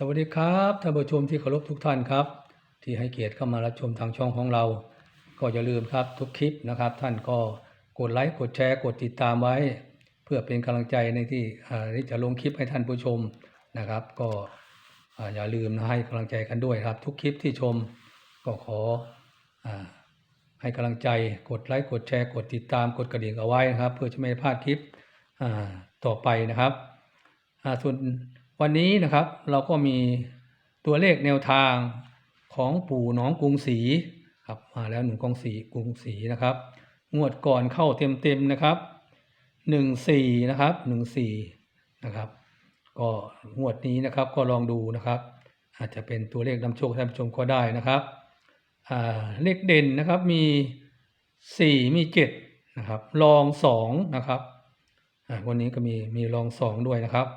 สวัสดีครับท่านผู้ชมที่เคารพทุกท่านครับ ที่ให้เกียรติเข้ามารับชมทางช่องของเรา ก็อย่าลืมครับทุกคลิปนะครับ ท่านก็กดไลค์กดแชร์กดติดตามไว้ เพื่อเป็นกำลังใจในที่ที่จะลงคลิปให้ท่านผู้ชมนะครับ ก็ออย่าลืมนะให้กำลังใจกันด้วยครับ ทุกคลิปที่ชมก็ขออให้กำลังใจกดไลค์กดแชร์กดติดตามกดกระดิ่งเอาไว้นะครับ เพื่อจะไม่พลาดคลิปต่อไปนะครับส่วน วันนี้นะครับเราก็มีตัวเลขแนวทางของปู่หน้องกรุงศรีครับมาแล้วหนึ่งกรุงศรีกรุงศรีนะครับ งวดก่อนเข้าเต็มๆนะครับหนึ่งสี่นะครับหนึ่งสี่นะครับ ก็งวดนี้นะครับก็ลองดูนะครับ อาจจะเป็นตัวเลขนำโชคท่านผู้ชมก็ได้นะครับเลขเด่นนะครับมีสี่มีเจ็ดนะครับรองสองนะครับวันนี้ก็มีมีรองสองด้วยนะครับ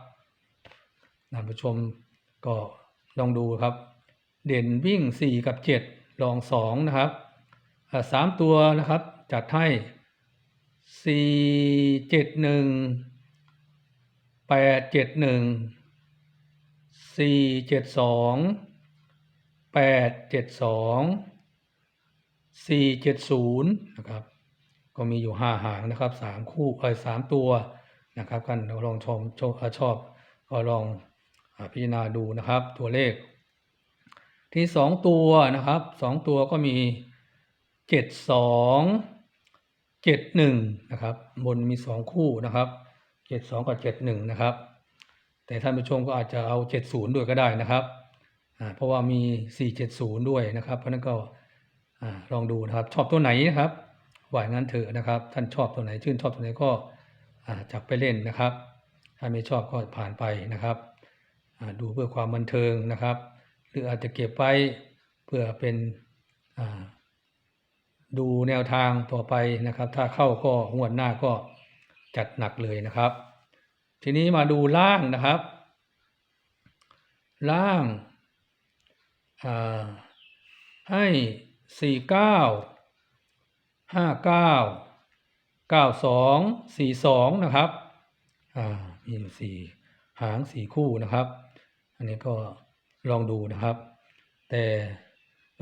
ท่านผู้ชมก็ลองดูครับ เด่นวิ่งสี่กับเจ็ดรองสองนะครับสามตัวนะครับ จัดให้สี่เจ็ดหนึ่งแปดเจ็ดหนึ่งสี่เจ็ดสองแปดเจ็ดสองสี่เจ็ดศูนย์นะครับ ก็มีอยู่ห้าหางนะครับสามคู่เออสามตัวนะครับกันลองชมชมเอ่อชอบก็ลอง พิจารณาดูนะครับ ตัวเลข ที่สองตัวนะครับสองตัวก็มีเจ็ดสองเจ็ดหนึ่งนะครับ บนมีสองคู่นะครับเจ็ดสองกับเจ็ดหนึ่งนะครับ แต่ท่านผู้ชมก็อาจจะเอาเจ็ดศูนย์ด้วยก็ได้นะครับเพราะว่ามีสี่เจ็ดศูนย์ด้วยนะครับ เพราะนั้นก็ลองดูนะครับ ชอบตัวไหนนะครับว่ายงั้นเถอะนะครับ ท่านชอบตัวไหนชื่นชอบตัวไหนก็จับไปเล่นนะครับ ถ้าไม่ชอบก็ผ่านไปนะครับ ดูเพื่อความบันเทิงนะครับ หรืออาจจะเก็บไว้เพื่อเป็นดูแนวทางต่อไปนะครับ ถ้าเข้าก็งวดหน้าก็จัดหนักเลยนะครับ ทีนี้มาดูล่างนะครับ ล่างาให้สี่เก้าห้าเก้าเก้าสองสี่สองนะครับ อ่า มีสี่หางสี่คู่นะครับ อันนี้ก็ลองดูนะครับ แต่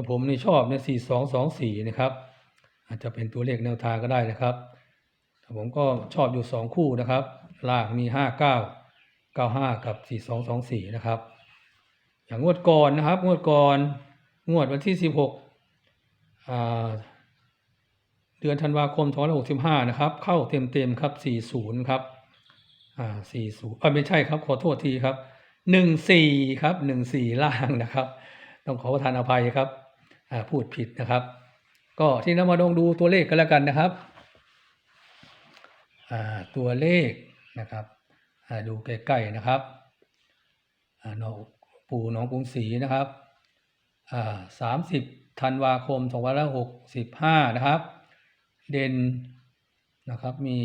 ผมนี่ชอบเนี่ยสี่สองสองสี่นะครับ อาจจะเป็นตัวเลขแนวทางก็ได้นะครับ ผมก็ชอบอยู่สองคู่นะครับ ล่างมีห้าเก้าเก้าห้ากับสี่สองสองสี่นะครับ อย่างงวดก่อนนะครับ งวดก่อนงวดวันที่สิบหกเดือนธันวาคมสองพันหกสิบห้านะครับ เข้าเต็มเต็มครับสี่ศูนย์ครับอ่าสี่ศูนย์เออไม่ใช่ครับขอโทษทีครับ หนึ่งสี่ครับหนึ่งสี่ล่างนะครับ ต้องขอประทานอภัยครับพูดผิดนะครับ ก็ที่นำมาลองดูตัวเลขกันแล้วกันนะครับตัวเลขนะครับดูใกล้ๆนะครับอ่าหนองปู่หนองกรุงศรีนะครับสามสิบธันวาคมสองพันหกสิบห้านะครับ เด่นนะครับมี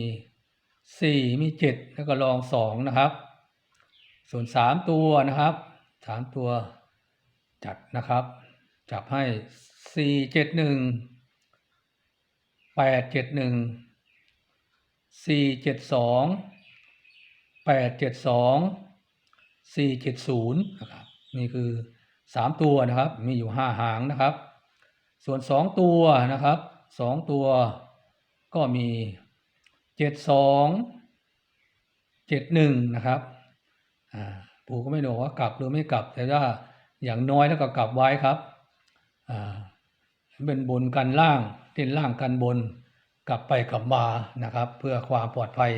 สี่มีเจ็ดแล้วก็รองสองนะครับ ส่วนสามตัวนะครับสามตัวจัดนะครับ จับให้สี่เจ็ดหนึ่งแปดเจ็ดหนึ่งสี่เจ็ดสองแปดเจ็ดสองสี่เจ็ดศูนย์นะครับนี่คือสามตัวนะครับมีอยู่ห้าหางนะครับ ส่วนสองตัวนะครับสองตัวก็มีเจ็ดสองเจ็ดหนึ่งนะครับ ปู่ก็ไม่บอกว่ากลับหรือไม่กลับ แต่ว่าอย่างน้อยแล้วก็กลับไว้ครับเป็นบนกันล่างเล่นล่างกันบน กลับไปกลับมานะครับ เพื่อความปลอดภัย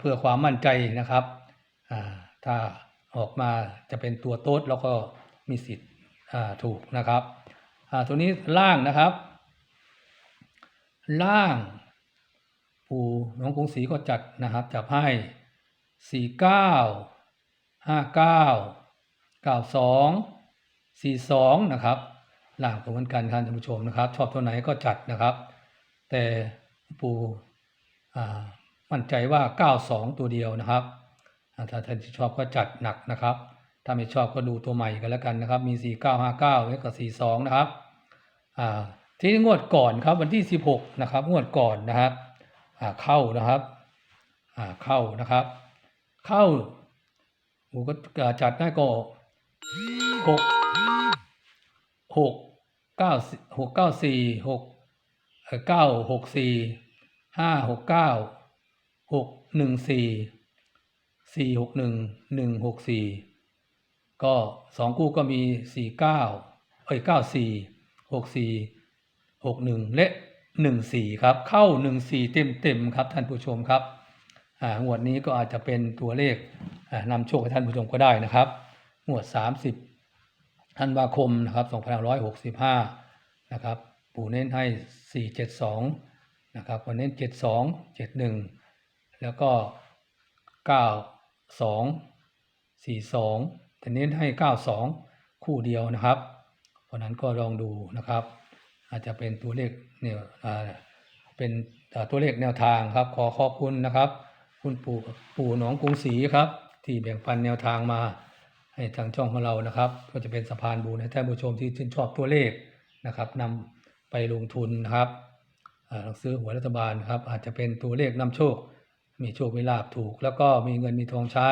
เพื่อความมั่นใจนะครับถ้าออกมาจะเป็นตัวโต๊ดแล้วก็มีสิทธิ์ถูกนะครับตัวนี้ล่างนะครับ ล่างปู่น้องกรุงศรีก็จัดนะครับจับให้สี่เก้า ห้าเก้าเก้าสองสี่สองนะครับล่างเหมือนกันครับท่านผู้ชมนะครับ ชอบตัวไหนก็จัดนะครับ แต่ปู่มั่นใจว่า 92 ตัวเดียวนะครับถ้าท่านที่ชอบก็จัดหนักนะครับ ถ้าไม่ชอบก็ดูตัวใหม่กันแล้วกันนะครับ มี 4959แล้วก็42 นะครับที่งวดก่อนครับวันที่ 16 นะครับ งวดก่อนนะครับเข้านะครับเข้านะครับ เข้า ปู่ก็จัดได้ก็หกหกเก้าหกเก้าสี่หกเก้าหกสี่ห้าหกเก้าหกหนึ่งสี่สี่หกหนึ่งหนึ่งหกสี่ก็สองคู่ก็มีสี่เก้าเอ้ยเก้าสี่หกสี่หกหนึ่งและหนึ่งสี่ครับ เข้าหนึ่งสี่เต็มเต็มครับท่านผู้ชมครับ งวดนี้ก็อาจจะเป็นตัวเลขอ่านำโชคให้ท่านผู้ชมก็ได้นะครับงวด 30ธันวาคมนะครับ2565นะครับปู่เน้นให้ 472นะครับวันเน้น 72 71 แล้วก็ 92 42แต่เน้นให้ 92 คู่เดียวนะครับเพราะนั้นก็ลองดูนะครับ อาจจะเป็นตัวเลขเนี่ยอ่าเป็นอ่าตัวเลขแนวทางครับขอขอบคุณนะครับ คุณปู่ปู่หนองกรุงศรีครับ ที่แบ่งปันแนวทางมา ให้ทางช่องของเรานะครับ ก็จะเป็นสะพานบุญให้ท่านผู้ชมที่ชื่นชอบตัวเลขนะครับนำไปลงทุนนะครับอ่าซื้อหวยรัฐบาลครับ อาจจะเป็นตัวเลขนำโชค มีโชคมีลาบถูก แล้วก็มีเงินมีทองใช้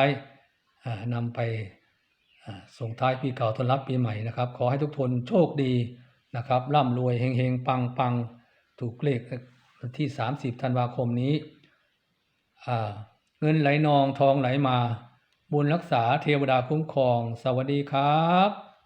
อ่านำไปอ่าส่งท้ายปีเก่าต้อนรับปีใหม่นะครับ ขอให้ทุกคนโชคดีนะครับร่ำรวยเฮงๆ ปังปังๆถูกเลขที่ 30 ธันวาคมนี้ เงินไหลนองทองไหลมา บุญรักษาเทวดาคุ้มครอง สวัสดีครับ